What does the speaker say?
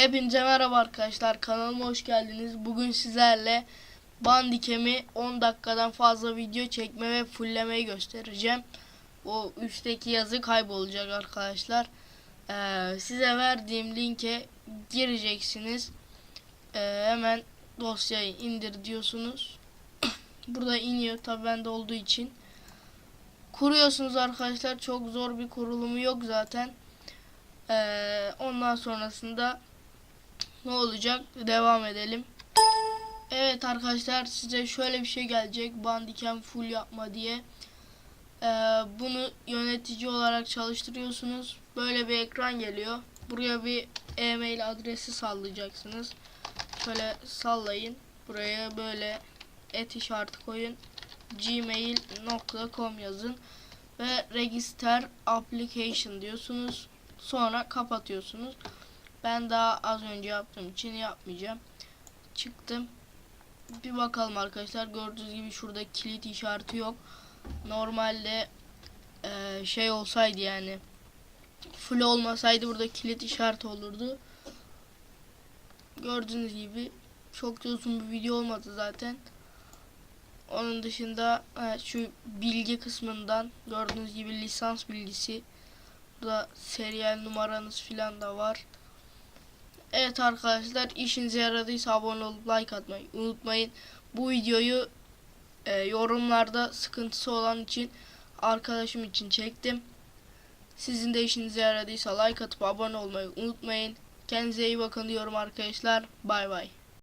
Hepinize merhaba arkadaşlar. Kanalıma hoş geldiniz. Bugün sizlerle Bandicam'i 10 dakikadan fazla video çekme ve fulllemeyi göstereceğim. O üstteki yazı kaybolacak arkadaşlar. Ee, size verdiğim linke gireceksiniz. Ee, hemen dosyayı indir diyorsunuz. Burada iniyor tabi bende olduğu için. Kuruyorsunuz arkadaşlar. Çok zor bir kurulumu yok zaten. Ee, ondan sonrasında ne olacak? Devam edelim. Evet arkadaşlar size şöyle bir şey gelecek. Bandicam full yapma diye. Ee, bunu yönetici olarak çalıştırıyorsunuz. Böyle bir ekran geliyor. Buraya bir e-mail adresi sallayacaksınız. Şöyle sallayın. Buraya böyle et işareti koyun. gmail.com yazın. Ve register application diyorsunuz. Sonra kapatıyorsunuz. Ben daha az önce yaptığım için yapmayacağım. Çıktım. Bir bakalım arkadaşlar. Gördüğünüz gibi şurada kilit işareti yok. Normalde eee, şey olsaydı yani full olmasaydı burada kilit işareti olurdu. Gördüğünüz gibi çok da uzun bir video olmadı zaten. Onun dışında evet, şu bilgi kısmından gördüğünüz gibi lisans bilgisi Burada serial numaranız filan da var. Evet arkadaşlar işinize yaradıysa abone olup like atmayı unutmayın. Bu videoyu e, yorumlarda sıkıntısı olan için arkadaşım için çektim. Sizin de işinize yaradıysa like atıp abone olmayı unutmayın. Kendinize iyi bakın diyorum arkadaşlar. Bay bay.